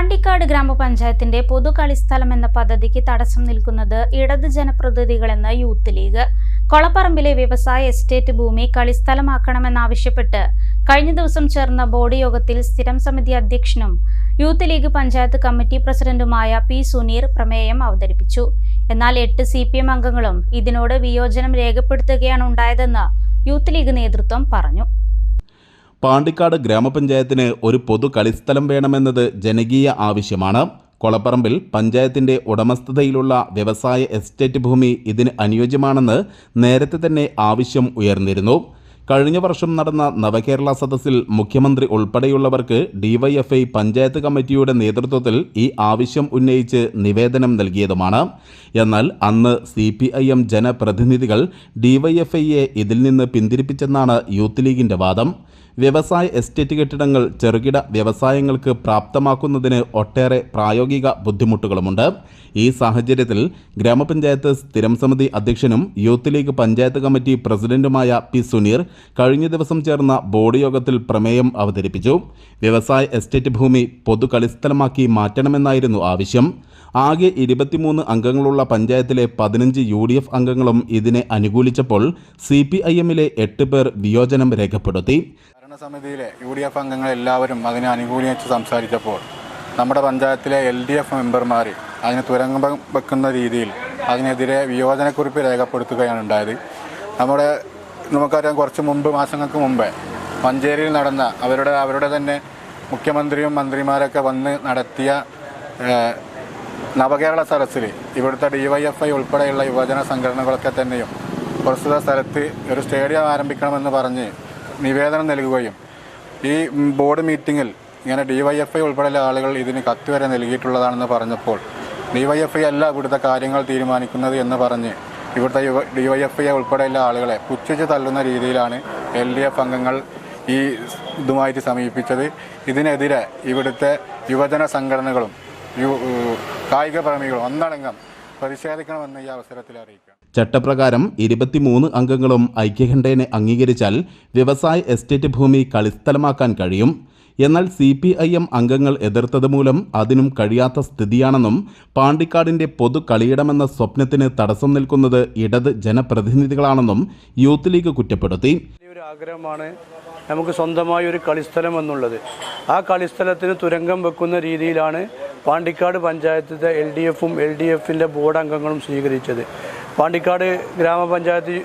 പാണ്ടിക്കാട് ഗ്രാമപഞ്ചായത്തിന്റെ പൊതു കളിസ്ഥലം എന്ന പദ്ധതിക്ക് തടസ്സം നിൽക്കുന്നത് ഇടത് ജനപ്രതിനിധികളെന്ന് യൂത്ത് ലീഗ്. കൊളപ്പറമ്പിലെ വ്യവസായ എസ്റ്റേറ്റ് ഭൂമി കളിസ്ഥലമാക്കണമെന്നാവശ്യപ്പെട്ട് കഴിഞ്ഞ ദിവസം ചേർന്ന ബോർഡ് യോഗത്തിൽ സ്ഥിരം സമിതി അധ്യക്ഷനും യൂത്ത് ലീഗ് പഞ്ചായത്ത് കമ്മിറ്റി പ്രസിഡന്റുമായ പി സുനീർ പ്രമേയം അവതരിപ്പിച്ചു. എന്നാൽ എട്ട് സി പി എം അംഗങ്ങളും ഇതിനോട് വിയോജനം രേഖപ്പെടുത്തുകയാണ് ഉണ്ടായതെന്ന് യൂത്ത് ലീഗ് നേതൃത്വം പറഞ്ഞു. പാണ്ടിക്കാട് ഗ്രാമപഞ്ചായത്തിന് ഒരു പൊതു കളിസ്ഥലം വേണമെന്നത് ജനകീയ ആവശ്യമാണ്. കൊളപ്പറമ്പിൽ പഞ്ചായത്തിന്റെ ഉടമസ്ഥതയിലുള്ള വ്യവസായ എസ്റ്റേറ്റ് ഭൂമി ഇതിന് അനുയോജ്യമാണെന്ന് നേരത്തെ തന്നെ ആവശ്യം ഉയർന്നിരുന്നു. കഴിഞ്ഞ വർഷം നടന്ന നവകേരള സദസ്സിൽ മുഖ്യമന്ത്രി ഉൾപ്പെടെയുള്ളവർക്ക് ഡിവൈഎഫ്ഐ പഞ്ചായത്ത് കമ്മിറ്റിയുടെ നേതൃത്വത്തിൽ ഈ ആവശ്യം ഉന്നയിച്ച് നിവേദനം നൽകിയതുമാണ്. എന്നാൽ അന്ന് സി പി ഐ എം ജനപ്രതിനിധികൾ ഡിവൈഎഫ്ഐയെ ഇതിൽ നിന്ന് പിന്തിരിപ്പിച്ചെന്നാണ് യൂത്ത് ലീഗിന്റെ വാദം. വ്യവസായ എസ്റ്റേറ്റ് കെട്ടിടങ്ങൾ ചെറുകിട വ്യവസായങ്ങൾക്ക് പ്രാപ്തമാക്കുന്നതിന് ഒട്ടേറെ പ്രായോഗിക ബുദ്ധിമുട്ടുകളുമുണ്ട്. ഈ സാഹചര്യത്തിൽ ഗ്രാമപഞ്ചായത്ത് സ്ഥിരം സമിതി അധ്യക്ഷനും യൂത്ത് ലീഗ് പഞ്ചായത്ത് കമ്മിറ്റി പ്രസിഡന്റുമായ പി സുനീർ കഴിഞ്ഞ ദിവസം ചേർന്ന ബോർഡ് യോഗത്തിൽ പ്രമേയം അവതരിപ്പിച്ചു. വ്യവസായ എസ്റ്റേറ്റ് ഭൂമി പൊതു കളിസ്ഥലമാക്കി മാറ്റണമെന്നായിരുന്നു ആവശ്യം. ആകെ ഇരുപത്തിമൂന്ന് അംഗങ്ങളുള്ള പഞ്ചായത്തിലെ പതിനഞ്ച് യു ഡി എഫ് അംഗങ്ങളും ഇതിനെ അനുകൂലിച്ചപ്പോൾ സി പി ഐ എമ്മിലെ എട്ട് പേർ വിയോജനം രേഖപ്പെടുത്തി. ഭരണസമിതിയിലെ യു ഡി എഫ് അംഗങ്ങൾ എല്ലാവരും അതിനെ അനുകൂലിച്ച് സംസാരിച്ചപ്പോൾ നമ്മുടെ പഞ്ചായത്തിലെ എൽ ഡി എഫ് മെമ്പർമാർ അതിന് തുരങ്കം വെക്കുന്ന രീതിയിൽ അതിനെതിരെ വിയോജനക്കുറിപ്പ് രേഖപ്പെടുത്തുകയാണ് ഉണ്ടായത്. നമ്മുടെ നമുക്കറിയാം കുറച്ച് മുമ്പ് മാസങ്ങൾക്ക് മുമ്പേ മഞ്ചേരിയിൽ നടന്ന അവരുടെ അവരുടെ തന്നെ മുഖ്യമന്ത്രിയും മന്ത്രിമാരൊക്കെ വന്ന് നടത്തിയ നവകേരള സദസ്സിൽ ഇവിടുത്തെ ഡി വൈ എഫ് ഐ ഉൾപ്പെടെയുള്ള യുവജന സംഘടനകളൊക്കെ തന്നെയും പ്രസ്തുത സ്ഥലത്ത് ഒരു സ്റ്റേഡിയം ആരംഭിക്കണമെന്ന് പറഞ്ഞ് നിവേദനം നൽകുകയും ഈ ബോർഡ് മീറ്റിങ്ങിൽ ഇങ്ങനെ ഡി വൈ എഫ് ഐ ഉൾപ്പെടെയുള്ള ആളുകൾ ഇതിന് കത്ത് വരെ നൽകിയിട്ടുള്ളതാണെന്ന് പറഞ്ഞപ്പോൾ ഡി വൈ എഫ് ഐ അല്ല ഇവിടുത്തെ കാര്യങ്ങൾ തീരുമാനിക്കുന്നത് എന്ന് പറഞ്ഞ് ഇവിടുത്തെ യുവ ഡിവൈഎഫ്ഐ ഉൾപ്പെടെയുള്ള ആളുകളെ പുച്ഛിച്ച് തള്ളുന്ന രീതിയിലാണ് എൽ ഡി എഫ് അംഗങ്ങൾ ഈ ഇതുമായിട്ട് സമീപിച്ചത്. ഇതിനെതിരെ ഇവിടുത്തെ യുവജന സംഘടനകളും കായിക പ്രേമികളും ഒന്നടങ്കം പ്രതിഷേധിക്കണമെന്ന് ഈ അവസരത്തിൽ അറിയിക്കാം. ചട്ടപ്രകാരം ഇരുപത്തിമൂന്ന് അംഗങ്ങളും ഐക്യകണ്ഠേനെ അംഗീകരിച്ചാൽ വ്യവസായ എസ്റ്റേറ്റ് ഭൂമി കളിസ്ഥലമാക്കാൻ കഴിയും. എന്നാൽ സി പി ഐ എം അംഗങ്ങൾ എതിർത്തത് മൂലം അതിനും കഴിയാത്ത സ്ഥിതിയാണെന്നും പാണ്ടിക്കാടിന്റെ പൊതു കളിയിടമെന്ന സ്വപ്നത്തിന് തടസ്സം നിൽക്കുന്നത് ഇടത് ജനപ്രതിനിധികളാണെന്നും യൂത്ത് ലീഗ് കുറ്റപ്പെടുത്തി. ഒരു ആഗ്രഹമാണ് നമുക്ക് സ്വന്തമായ ഒരു കളിസ്ഥലം എന്നുള്ളത്. ആ കളിസ്ഥലത്തിന് തുരങ്കം വെക്കുന്ന രീതിയിലാണ് പാണ്ടിക്കാട് പഞ്ചായത്തിലെ എൽ ഡി എഫും എൽ ഡി എഫിന്റെ ബോർഡ് അംഗങ്ങളും സ്വീകരിച്ചത്. പാണ്ടിക്കാട് ഗ്രാമപഞ്ചായത്ത്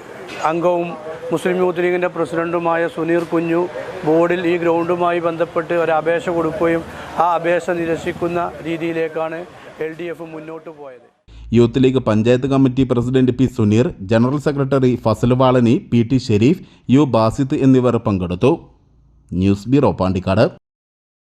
അംഗവും മുസ്ലിം യൂത്ത് ലീഗിന്റെ പ്രസിഡന്റുമായ സുനീർ കുഞ്ഞു ബോർഡിൽ ഈ ഗ്രൗണ്ടുമായി ബന്ധപ്പെട്ട് ഒരു അപേക്ഷ കൊടുക്കുകയും ആ അപേക്ഷ നിരസിക്കുന്ന രീതിയിലേക്കാണ് എൽ ഡി എഫ് മുന്നോട്ട് പോയത്. Youth league panchayat committee president P Suneer general secretary Fazal Valani P T Shareef U Basith എന്നിവർ പങ്കെടുത്തു. News bureau Pandikkad.